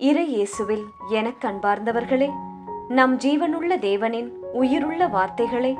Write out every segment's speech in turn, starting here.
இறை இயேசுவில் எனக் கண்பார்ந்தவர்களே நம் ஜீவனுள்ள தேவனின் உயிருள்ள வார்த்தைகளை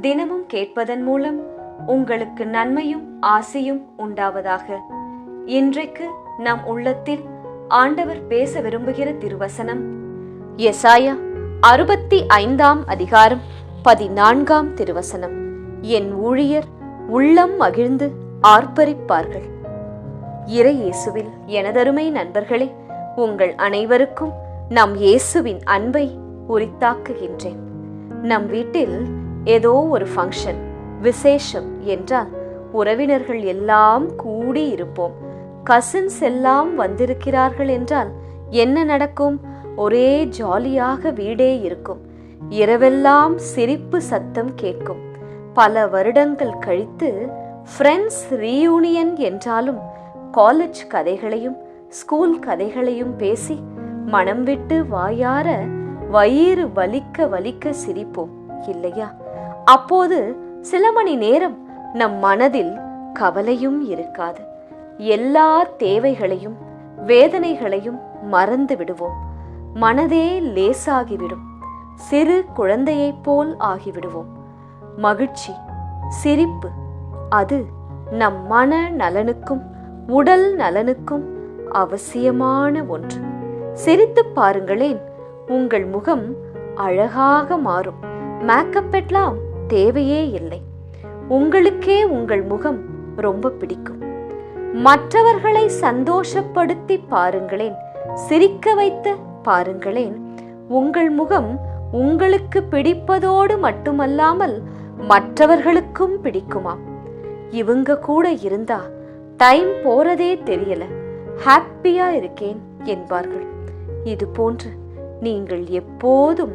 தினமும் கேட்பதன் மூலம் உங்களுக்கு நன்மையும் ஆசையும் உண்டாவதாக. இன்றைக்கு நம் உள்ளத்தில் ஆண்டவர் பேச விரும்புகிற திருவசனம் எசாயா அறுபத்தி ஐந்தாம் அதிகாரம் பதினான்காம் திருவசனம். என் ஊழியர் உள்ளம் மகிழ்ந்து ஆர்ப்பரிப்பார்கள். இறை இயேசுவில் எனதருமை நண்பர்களே உங்கள் அனைவருக்கும் நம் இயேசுவின் அன்பை உரித்தாக்குகின்றேன். நம் வீட்டில் ஏதோ ஒரு ஃபங்க்ஷன் விசேஷம் என்றால் உறவினர்கள் எல்லாம் கூடி இருப்போம். கசின்ஸ் எல்லாம் வந்திருக்கிறார்கள் என்றால் என்ன நடக்கும்? ஒரே ஜாலியாக வீடே இருக்கும். இரவெல்லாம் சிரிப்பு சத்தம் கேட்கும். பல வருடங்கள் கழித்து ஃப்ரெண்ட்ஸ் ரீயூனியன் என்றாலும் காலேஜ் கதைகளையும் ஸ்கூல் கதைகளையும் பேசி மனம் விட்டு வாயார வயிறு வலிக்க வலிக்க சிரிப்போம் இல்லையா? அப்போது சில மணி நேரம் நம் மனதில் கவலையும் இருக்காது. எல்லா தேவைகளையும் வேதனைகளையும் மறந்து விடுவோம். மனதே லேசாகிவிடும். சிறு குழந்தையைப் போல் ஆகிவிடுவோம். மகிழ்ச்சி சிரிப்பு அது நம் மன நலனுக்கும் உடல் நலனுக்கும் அவசியமான ஒன்று. சிரித்துப் பாருங்களேன் உங்கள் முகம் அழகாக மாறும். மேக்கப் எல்லாம் தேவையே இல்லை. உங்களுக்கே உங்கள் முகம் ரொம்ப பிடிக்கும். மற்றவர்களை சந்தோஷப்படுத்தி பாருங்களேன் சிரிக்க வைத்து பாருங்களேன் உங்கள் முகம் உங்களுக்கு பிடிப்பதோடு மட்டுமல்லாமல் மற்றவர்களுக்கும் பிடிக்குமாம். இவங்க கூட இருந்தா டைம் போறதே தெரியல. ஹாப்பியா இருக்கேன் என்பார்கள். இது போன்று நீங்கள் எப்போதும்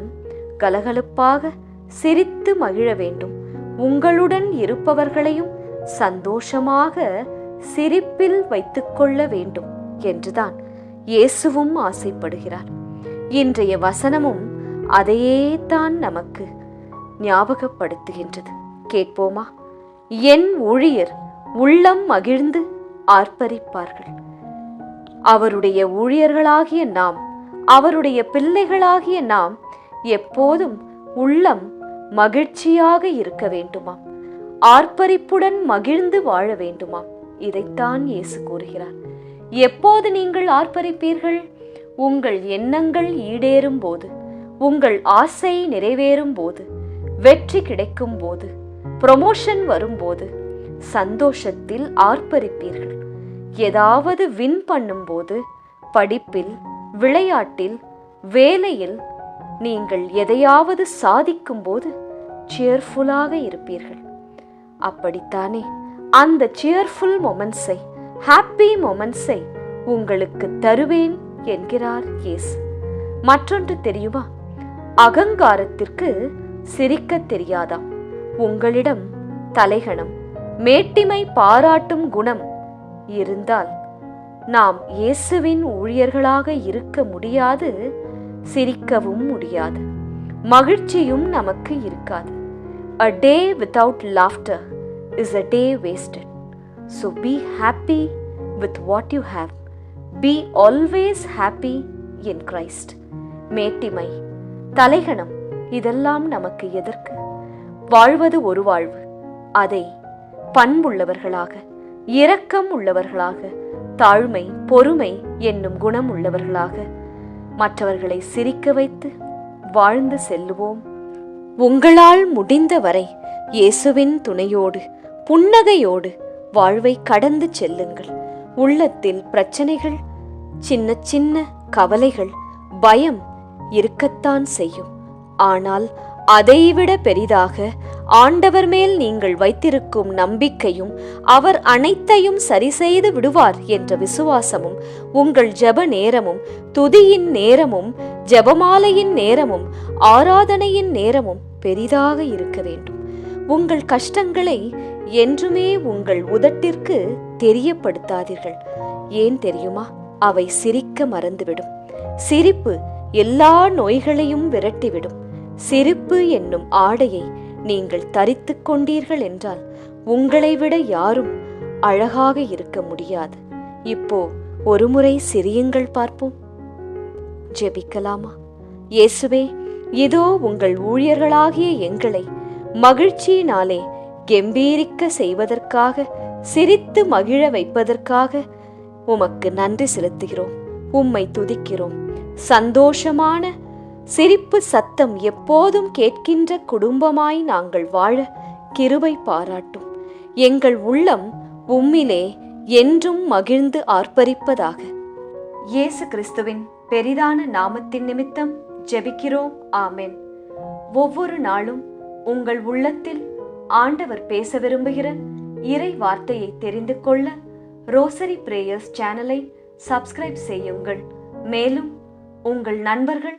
கலகலப்பாக சிரித்து மகிழ வேண்டும். உங்களுடன் இருப்பவர்களையும் சந்தோஷமாக சிரிப்பில் வைத்துக்கொள்ள வேண்டும் என்றுதான் இயேசுவும் ஆசைப்படுகிறார். இன்றைய வசனமும் அதையே தான் நமக்கு ஞாபகப்படுத்துகின்றது. கேட்போமா? என் ஊழியர் உள்ளம் மகிழ்ந்து ஆர்ப்பரிப்பார்கள். அவருடைய ஊழியர்களாகிய நாம் அவருடைய பிள்ளைகளாகிய நாம் எப்போதும் உள்ளம் மகிழ்ச்சியாக இருக்க வேண்டுமாம் ஆர்ப்பரிப்புடன் மகிழ்ந்து வாழ வேண்டுமாம் இதைத்தான் இயேசு கூறுகிறார். எப்போது நீங்கள் ஆர்ப்பரிப்பீர்கள்? உங்கள் எண்ணங்கள் ஈடேறும் போது உங்கள் ஆசை நிறைவேறும் போது வெற்றி கிடைக்கும் போது ப்ரொமோஷன் வரும்போது சந்தோஷத்தில் ஆர்ப்பரிப்பீர்கள். ஏதாவது வின் பண்ணும்போது படிப்பில் விளையாட்டில் வேலையில் நீங்கள் எதையாவது சாதிக்கும்போது சியர்ஃபுல்லாக இருப்பீர்கள். அப்படித்தானே? அந்த சியர்ஃபுல் மொமெண்ட்ஸை ஹாப்பி மொமெண்ட்ஸை உங்களுக்கு தருவேன் என்கிறார் இயேசு. மற்றொன்று தெரியுமா? அகங்காரத்திற்கு சிரிக்க தெரியாதாம் உங்களிடம் தலைகணம் மேட்டிமை பாராட்டும் குணம் இருந்தால் நாம் இயேசுவின் ஊழியர்களாக இருக்க முடியாது சிரிக்கவும் முடியாது. மகிழ்ச்சியும் நமக்கு இருக்காது. A day without laughter is a day wasted so be happy with what you have be always happy in Christ மேட்டிமை தலைகணம் இதெல்லாம் நமக்கு எதற்கு? வாழ்வது ஒரு வாழ்வு அதை பண்புள்ளவர்களாக இரக்கம் உள்ளவர்களாக தாழ்மை பொறுமை என்னும் குணம் உள்ளவர்களாக மற்றவர்களை சிரிக்க வைத்து வாழ்ந்து செல்லுவோம். உங்களால் முடிந்தவரை இயேசுவின் துணையோடு புன்னகையோடு வாழ்வை கடந்து செல்லுங்கள். உள்ளத்தில் பிரச்சனைகள் சின்ன சின்ன கவலைகள் பயம் இருக்கத்தான் செய்யும். ஆனால் அதைவிட பெரிதாக ஆண்டவர் மேல் நீங்கள் வைத்திருக்கும் நம்பிக்கையும் அவர் அனைத்தையும் சரிசெய்து விடுவார் என்ற விசுவாசமும் உங்கள் ஜெப நேரமும் துதியின் நேரமும் ஜெபமாலையின் நேரமும் ஆராதனையின் நேரமும் பெரிதாக இருக்க வேண்டும். உங்கள் கஷ்டங்களை என்றுமே உங்கள் உதட்டிற்கு தெரியப்படுத்தாதீர்கள். ஏன் தெரியுமா? அவை சிரிக்க மறந்துவிடும். சிரிப்பு எல்லா நோய்களையும் விரட்டிவிடும். சிரிப்பு என்னும் ஆடையை நீங்கள் தரித்துக் கொண்டீர்கள் என்றால் உங்களை விட யாரும் அழகாக இருக்க முடியாது. இப்போ ஒருமுறை சிரியுங்கள் பார்ப்போம். ஜெபிக்கலாமா? இயேசுவே இதோ உங்கள் ஊழியர்களாகிய எங்களை மகிழ்ச்சியினாலே கெம்பீரிக்க செய்வதற்காக சிரித்து மகிழ வைப்பதற்காக உமக்கு நன்றி செலுத்துகிறோம். உம்மை துதிக்கிறோம். சந்தோஷமான சிரிப்பு சத்தம் எப்போதும் கேட்கின்ற குடும்பமாய் நாங்கள் வாழ கிருபை பாராட்டும். எங்கள் உள்ளம் உம்மிலே என்றும் மகிழ்ந்து ஆர்ப்பரிப்பதாக. இயேசு கிறிஸ்துவின் பெரிதான நாமத்தின் நிமித்தம் ஜெபிக்கிறோம். ஆமென். ஒவ்வொரு நாளும் உங்கள் உள்ளத்தில் ஆண்டவர் பேச விரும்புகிற இறை வார்த்தையை தெரிந்து கொள்ள ரோசரி பிரேயர்ஸ் சேனலை சப்ஸ்கிரைப் செய்யுங்கள். மேலும் உங்கள் நண்பர்கள்